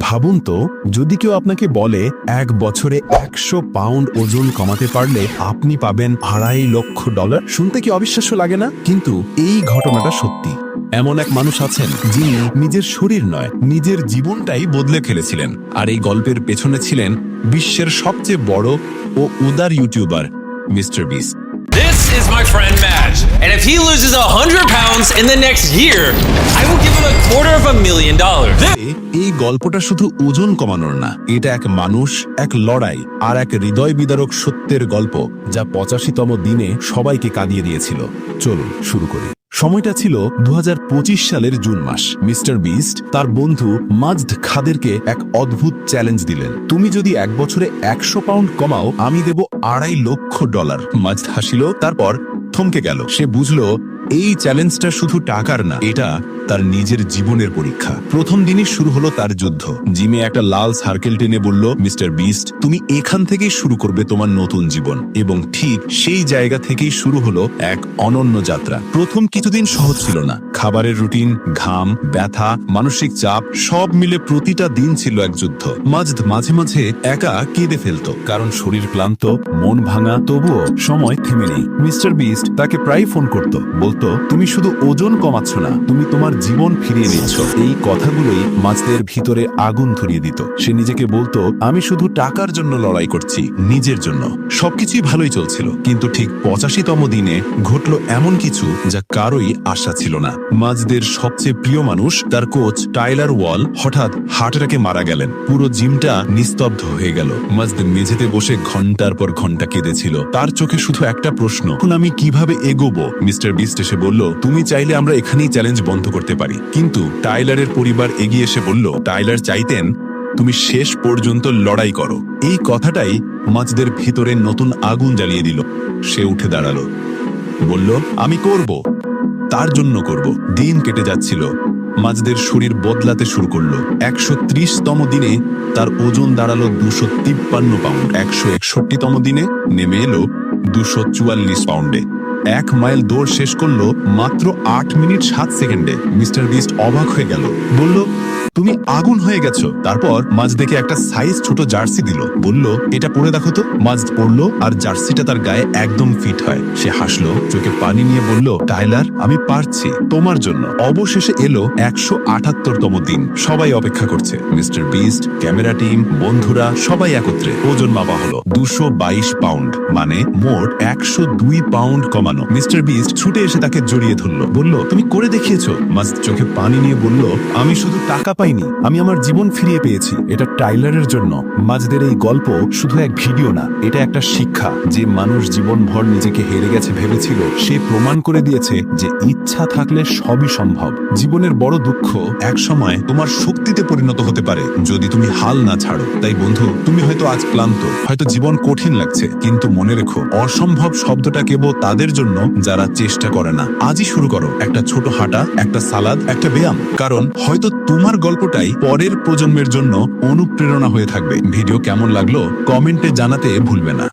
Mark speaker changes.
Speaker 1: ভাবুন তো যদি কেউ আপনাকে বলে এক বছরে একশো পাউন্ড ওজন কমাতে পারলে আপনি পাবেন আড়াই লক্ষ ডলার শুনতে কি অবিশ্বাস্য লাগে না? কিন্তু এই ঘটনাটা সত্যি। এমন এক মানুষ আছেন যিনি নিজের শরীর নয় নিজের জীবনটাই বদলে ফেলেছিলেন। আর এই গল্পের পেছনে ছিলেন বিশ্বের সবচেয়ে বড় ও উদার YouTuber mister Beast
Speaker 2: This is my friend Madge, and if he loses 100 pounds in the next year, I will give him a of a.
Speaker 1: এই গল্পটা শুধু ওজন কমানোর না, এটা এক মানুষ, এক লড়াই আর এক হৃদয় বিদারক সত্যের গল্প যা পঁচাশিতম দিনে সবাইকে কাঁদিয়ে দিয়েছিল। চলুন, শুরু করি। সময়টা ছিল দু সালের জুন মাস। মিস্টার বিস্ট, তার বন্ধু মাজদ খাদেরকে এক অদ্ভুত চ্যালেঞ্জ দিলেন। তুমি যদি এক বছরে একশো পাউন্ড কমাও, আমি দেব আড়াই লক্ষ ডলার। মাজদ হাসিল, তারপর থমকে গেল। সে বুঝলো, এই চ্যালেঞ্জটা শুধু টাকার না, এটা তার নিজের জীবনের পরীক্ষা। প্রথম দিনই শুরু হলো তার যুদ্ধ। জিমে একটা লাল সার্কেল টেনে বলল, মিস্টার বিস্ট, তুমি এখান থেকেই শুরু করবে তোমার নতুন জীবন। এবং ঠিক সেই জায়গা থেকেই শুরু হলো এক অনন্য যাত্রা। প্রথম কিছুদিন সহজ ছিল না। খাবারের রুটিন, ঘাম, ব্যথা, মানসিক চাপ, সব মিলে প্রতিটা দিন ছিল এক যুদ্ধ। মাঝ মাঝে মাঝে একা কেঁদে ফেলতো, কারণ শরীর ক্লান্ত, মন ভাঙা, তবুও সময় থেমে নেই। মিস্টার বিস্ট তাকে প্রায় ফোন করত, বলতো, তুমি শুধু ওজন কমাচ্ছ না, তুমি তোমার জীবন ফিরিয়ে নিচ্ছ এই কথাগুলোই মাছদের ভিতরে আগুন ধরিয়ে দিত। সে নিজেকে বলতো, আমি শুধু টাকার জন্য লড়াই করছি, নিজের জন্য। সবকিছুই ভালোই চলছিল। কিন্তু ঠিক পঁচাশিতম দিনে ঘটল এমন কিছু যা কারোই আশা ছিল না। মাজদের সবচেয়ে প্রিয় মানুষ, তার কোচ টাইলার ওয়াল হঠাৎ হার্ট মারা গেলেন। পুরো জিমটা নিস্তব্ধ হয়ে গেল। মাজদ মেঝেতে বসে ঘণ্টার পর ঘণ্টা কেঁদেছিল। তার চোখে শুধু একটা প্রশ্ন, এখন আমি কীভাবে এগোবো? মিস্টার বিস্ট এসে বলল, তুমি চাইলে আমরা এখানেই চ্যালেঞ্জ বন্ধ করতে পারি। কিন্তু টাইলারের পরিবার এগিয়ে এসে বলল, টাইলার চাইতেন তুমি শেষ পর্যন্ত লড়াই করো। এই কথাটাই মাজদের ভিতরে নতুন আগুন জ্বালিয়ে দিল। সে উঠে দাঁড়াল। বলল, আমি করব। তার জন্য করব। দিন কেটে যাচ্ছিল। মাজদের শরীর বদলাতে শুরু করল। একশো তম দিনে তার ওজন দাঁড়াল দুশো তিপ্পান্ন পাউন্ড। একশো একষট্টিতম দিনে নেমে এলো দুশো চুয়াল্লিশ পাউন্ডে। এক মাইল দৌড় শেষ করল মাত্র আট মিনিট সাত সেকেন্ডে। মিস্টার বিস্ট অবাক হয়ে গেল। বলল তুমি আগুন হয়ে গেছো। তারপর মাঝ দেখে একটা সাইজ ছোট জার্সি দিল। বলল, এটা পরে দেখো তো। মাঝ পড়ল আর জার্সিটা তার গায়ে একদম ফিট হয়। সে হাসলো, চোখে পানি নিয়ে বলল, টাইলার, আমি পারছি, তোমার জন্য। অবশেষে এলো একশো আটাত্তরতম দিন। সবাই অপেক্ষা করছে। মিস্টার বিস্ট, ক্যামেরা টিম, বন্ধুরা, সবাই একত্রে। ওজন মাপা হলো দুশো পাউন্ড মানে মোট একশো দুই পাউন্ড কমানো। মিস্টার বিস্ট ছুটে এসে তাকে জড়িয়ে ধরলো। বলল, তুমি করে দেখিয়েছো? মাস্ট চোখে পানি নিয়ে বলল, আমি শুধু টাকা পাইনি আমি আমার জীবন ফিরিয়ে পেয়েছি। এটা টাইলারের জন্য। মাজদের এই গল্প শুধু এক ভিডিও না, এটা একটা শিক্ষা যে মানুষ জীবনভর নিজেকে হেরে গেছে ভেবেছিল। সে প্রমাণ করে দিয়েছে যে ইচ্ছা থাকলে সবই সম্ভব। জীবনের বড় দুঃখ এক সময় তোমার শক্তিতে পরিণত হতে পারে, যদি তুমি হাল না ছাড়ো। তাই বন্ধু, তুমি হয়তো আজ ক্লান্ত, হয়তো জীবন কঠিন লাগছে, কিন্তু মনে রেখো, অসম্ভব শব্দটা কেবল তাদের জন্য, যারা চেষ্টা করে না। আজই শুরু করো। একটা ছোট হাঁটা, একটা সালাদ, একটা ব্যায়াম। কারণ হয়তো তোমার গল্পটাই পরের প্রজন্মের জন্য অনুপ্রেরণা হয়ে থাকবে। ভিডিও কেমন লাগল কমেন্টে জানাতে ভুলবে না।